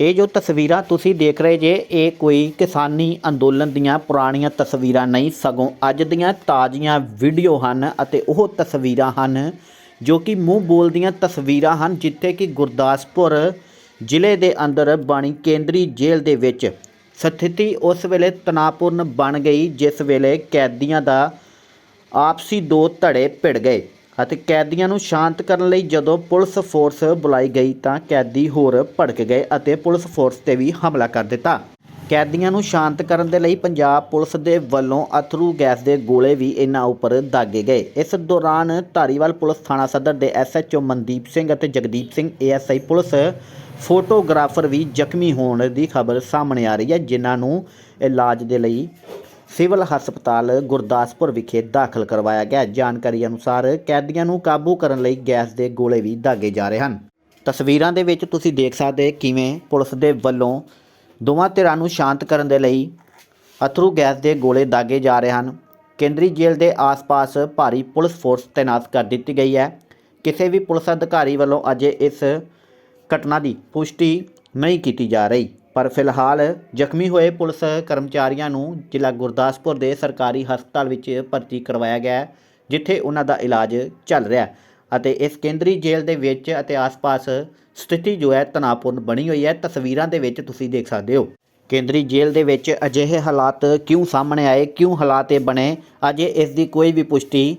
ਇਹ ਜੋ ਤਸਵੀਰਾਂ ਤੁਸੀਂ ਦੇਖ ਰਹੇ ਜੇ, ਇਹ ਕੋਈ ਕਿਸਾਨੀ ਅੰਦੋਲਨ ਦੀਆਂ ਪੁਰਾਣੀਆਂ ਤਸਵੀਰਾਂ ਨਹੀਂ, ਸਗੋਂ ਅੱਜ ਦੀਆਂ ਤਾਜ਼ੀਆਂ ਵੀਡੀਓ ਹਨ ਅਤੇ ਉਹ ਤਸਵੀਰਾਂ ਹਨ ਜੋ ਕਿ ਮੂੰਹ ਬੋਲਦੀਆਂ ਤਸਵੀਰਾਂ ਹਨ, ਜਿੱਥੇ ਕਿ ਗੁਰਦਾਸਪੁਰ ਜ਼ਿਲ੍ਹੇ ਦੇ ਅੰਦਰ ਬਣੀ ਕੇਂਦਰੀ ਜੇਲ੍ਹ ਦੇ ਵਿੱਚ ਸਥਿਤੀ ਉਸ ਵੇਲੇ ਤਣਾਅਪੂਰਨ ਬਣ ਗਈ, ਜਿਸ ਵੇਲੇ ਕੈਦੀਆਂ ਦਾ ਆਪਸੀ ਦੋ ਧੜੇ ਭਿੜ ਗਏ। ਅਤੇ ਕੈਦੀਆਂ ਨੂੰ ਸ਼ਾਂਤ ਕਰਨ ਲਈ ਜਦੋਂ ਪੁਲਿਸ ਫੋਰਸ ਬੁਲਾਈ ਗਈ ਤਾਂ ਕੈਦੀ ਹੋਰ ਭੜਕ ਗਏ ਅਤੇ ਪੁਲਿਸ ਫੋਰਸ ਤੇ ਵੀ ਹਮਲਾ ਕਰ ਦਿੱਤਾ। ਕੈਦੀਆਂ ਨੂੰ ਸ਼ਾਂਤ ਕਰਨ ਦੇ ਲਈ ਪੰਜਾਬ ਪੁਲਿਸ ਦੇ ਵੱਲੋਂ ਅਥਰੂ ਗੈਸ ਦੇ ਗੋਲੇ ਵੀ ਇਹਨਾਂ ਉੱਪਰ ਦਾਗੇ ਗਏ। ਇਸ ਦੌਰਾਨ ਧਾਰੀਵਾਲ ਪੁਲਿਸ ਥਾਣਾ ਸਦਰ ਦੇ ਐਸਐਚਓ ਮਨਦੀਪ ਸਿੰਘ ਅਤੇ Jagdeep Singh ASI police photographer ਵੀ ਜ਼ਖਮੀ ਹੋਣ ਦੀ ਖਬਰ ਸਾਹਮਣੇ ਆ ਰਹੀ ਹੈ, ਜਿਨ੍ਹਾਂ ਨੂੰ ਇਲਾਜ ਦੇ ਲਈ ਸਿਵਲ ਹਸਪਤਾਲ ਗੁਰਦਾਸਪੁਰ ਵਿਖੇ ਦਾਖਲ ਕਰਵਾਇਆ ਗਿਆ। ਜਾਣਕਾਰੀ ਅਨੁਸਾਰ ਕੈਦੀਆਂ ਨੂੰ ਕਾਬੂ ਕਰਨ ਲਈ ਗੈਸ ਦੇ ਗੋਲੇ ਵੀ ਦਾਗੇ ਜਾ ਰਹੇ ਹਨ। ਤਸਵੀਰਾਂ ਦੇ ਵਿੱਚ ਤੁਸੀਂ ਦੇਖ ਸਕਦੇ ਕਿਵੇਂ ਪੁਲਿਸ ਦੇ ਵੱਲੋਂ ਦੋਵਾਂ ਧਿਰਾਂ ਨੂੰ ਸ਼ਾਂਤ ਕਰਨ ਦੇ ਲਈ ਅਥਰੂ ਗੈਸ ਦੇ ਗੋਲੇ ਦਾਗੇ ਜਾ ਰਹੇ ਹਨ। ਕੇਂਦਰੀ ਜੇਲ੍ਹ ਦੇ ਆਸ-ਪਾਸ ਭਾਰੀ ਪੁਲਿਸ ਫੋਰਸ ਤਾਇਨਾਤ ਕਰ ਦਿੱਤੀ ਗਈ ਹੈ। ਕਿਸੇ ਵੀ ਪੁਲਿਸ ਅਧਿਕਾਰੀ ਵੱਲੋਂ ਅਜੇ ਇਸ ਘਟਨਾ ਦੀ ਪੁਸ਼ਟੀ ਨਹੀਂ ਕੀਤੀ ਜਾ ਰਹੀ। ਪਰ ਫਿਲਹਾਲ ਜ਼ਖਮੀ ਹੋਏ ਪੁਲਿਸ ਕਰਮਚਾਰੀਆਂ ਨੂੰ ਜ਼ਿਲ੍ਹਾ ਗੁਰਦਾਸਪੁਰ ਦੇ ਸਰਕਾਰੀ ਹਸਪਤਾਲ ਵਿੱਚ ਭਰਤੀ ਕਰਵਾਇਆ ਗਿਆ ਜਿੱਥੇ ਉਹਨਾਂ ਦਾ ਇਲਾਜ ਚੱਲ ਰਿਹਾ ਹੈ ਅਤੇ ਇਸ ਕੇਂਦਰੀ ਜੇਲ੍ਹ ਦੇ ਵਿੱਚ ਅਤੇ ਆਸ-ਪਾਸ ਸਥਿਤੀ ਜੋ ਹੈ ਤਣਾਅਪੂਰਨ ਬਣੀ ਹੋਈ ਹੈ। ਤਸਵੀਰਾਂ ਦੇ ਵਿੱਚ ਤੁਸੀਂ ਦੇਖ ਸਕਦੇ ਹੋ। ਕੇਂਦਰੀ ਜੇਲ੍ਹ ਦੇ ਵਿੱਚ ਅਜਿਹੇ ਹਾਲਾਤ ਕਿਉਂ ਸਾਹਮਣੇ ਆਏ, ਕਿਉਂ ਹਾਲਾਤ ਇਹ ਬਣੇ, ਅਜੇ ਇਸ ਦੀ ਕੋਈ ਵੀ ਪੁਸ਼ਟੀ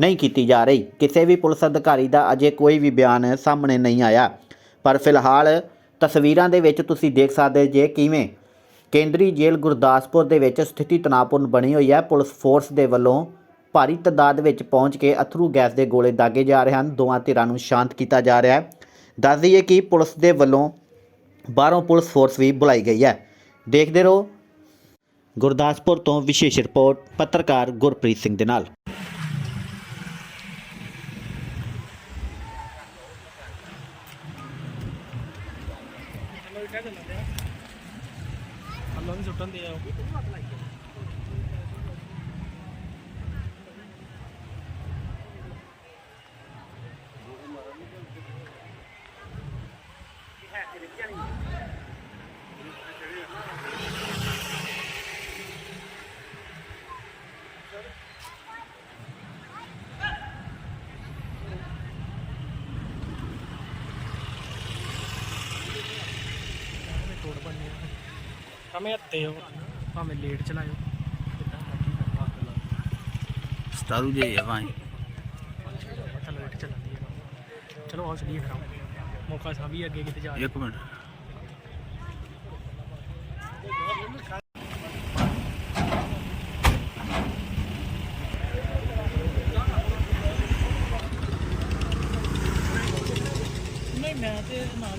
ਨਹੀਂ ਕੀਤੀ ਜਾ ਰਹੀ। ਕਿਸੇ ਵੀ ਪੁਲਿਸ ਅਧਿਕਾਰੀ ਦਾ ਅਜੇ ਕੋਈ ਵੀ ਬਿਆਨ ਸਾਹਮਣੇ ਨਹੀਂ ਆਇਆ। ਪਰ ਫਿਲਹਾਲ ਤਸਵੀਰਾਂ ਦੇ ਵਿੱਚ ਤੁਸੀਂ ਦੇਖ ਸਕਦੇ ਜੇ ਕਿਵੇਂ ਕੇਂਦਰੀ ਜੇਲ੍ਹ ਗੁਰਦਾਸਪੁਰ ਦੇ ਵਿੱਚ ਸਥਿਤੀ ਤਣਾਅਪੂਰਨ ਬਣੀ ਹੋਈ ਹੈ। ਪੁਲਿਸ ਫੋਰਸ ਦੇ ਵੱਲੋਂ ਭਾਰੀ ਤਦਾਦ ਵਿੱਚ ਪਹੁੰਚ ਕੇ ਅਥਰੂ ਗੈਸ ਦੇ ਗੋਲੇ ਦਾਗੇ ਜਾ ਰਹੇ ਹਨ। ਦੋਵਾਂ ਧਿਰਾਂ ਨੂੰ ਸ਼ਾਂਤ ਕੀਤਾ ਜਾ ਰਿਹਾ ਹੈ। ਦੱਸ ਦਈਏ ਕਿ ਪੁਲਿਸ ਦੇ ਵੱਲੋਂ ਬਾਹਰੋਂ ਪੁਲਿਸ ਫੋਰਸ ਵੀ ਬੁਲਾਈ ਗਈ ਹੈ। ਦੇਖਦੇ ਰਹੋ। ਗੁਰਦਾਸਪੁਰ ਤੋਂ ਵਿਸ਼ੇਸ਼ ਰਿਪੋਰਟ, ਪੱਤਰਕਾਰ ਗੁਰਪ੍ਰੀਤ ਸਿੰਘ ਦੇ ਨਾਲ। ਹੱਲੋਂ ਨਹੀਂ ਸੁੱਟਣ ਦੇ ਭਾਵੇਂ ਹੱਤੇ ਹੋ। ਭਾਵੇਂ ਲੇਟ ਚਲਾਇਓ। ਸਤਾਰੂ ਜੇ ਆ ਭਾਈ ਪਤਾ ਲੇਟ ਚੱਲਦੀ ਹੈ ਚਲੋ ਆਓ ਚਲੀਏ ਫਿਰ ਆਓ। ਮੌਕਾ ਸਾ ਵੀ ਅੱਗੇ ਕਿਤੇ ਜਾ ਇੱਕ ਮਿੰਟ। ਨਹੀਂ ਮੈਂ ਤੇ ਨਾਲ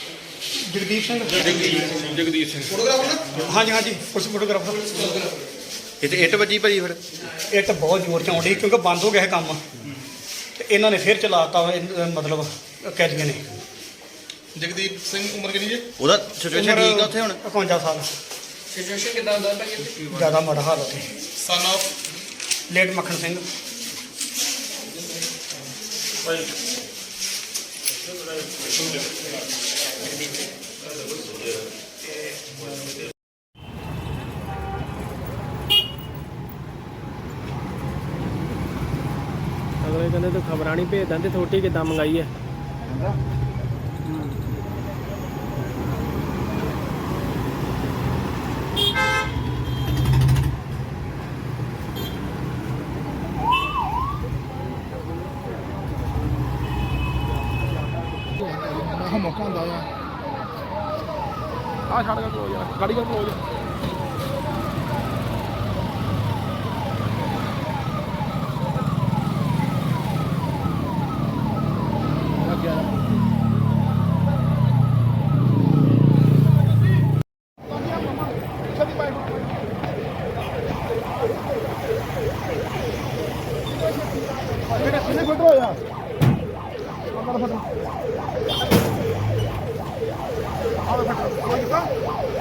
ਜਗਦੀਪ ਸਿੰਘ? ਹਾਂਜੀ ਹਾਂਜੀ ਇਹ ਤੇ ਇੱਟ ਵੱਜੀ ਭਾਜੀ ਫਿਰ? ਇੱਟ ਬਹੁਤ ਜ਼ੋਰ ਚ ਆਉਂਦੀ ਕਿਉਂਕਿ ਬੰਦ ਹੋ ਗਿਆ ਕੰਮ। ਤੇ ਇਹਨਾਂ ਨੇ ਫਿਰ ਚਲਾਤਾ ਮਤਲਬ ਕੈਦੀਆਂ ਨੇ। ਜਗਦੀਪ ਸਿੰਘ ਉਮਰ ਕਿੰਨੀ ਜੀ? ਉਹਦਾ ਸਿਚੁਏਸ਼ਨ ਠੀਕ ਆ ਉੱਥੇ ਹੁਣ? 51 ਸਾਲ। ਸਿਚੁਏਸ਼ਨ ਕਿਦਾਂ ਹੁੰਦਾ ਭਾਜੀ ਜ਼ਿਆਦਾ ਮਾੜਾ ਹਾਲ ਉੱਥੇ। Son of late Makhan Singh. ਅਗਲੇ ਕਹਿੰਦੇ ਤੂੰ ਖਬਰਾਂ ਨਹੀਂ ਭੇਜਦਾ ਤੇ ਥੋਟੀ ਕਿਦਾਂ ਮੰਗਾਈ ਹੈ। ਘੁਮਾਉਂਦਾ ਆ। ਆ ਛੱਡ ਕੇ ਕੋਲ ਯਾਰ ਗਾੜੀ ਕੋਲ ਕੋਲ ਕਿਹਨੇ ਕਿਹਨੇ ਫਟ ਹੋਇਆ? ਅੰਦਰ ਫਟ Foi de qual?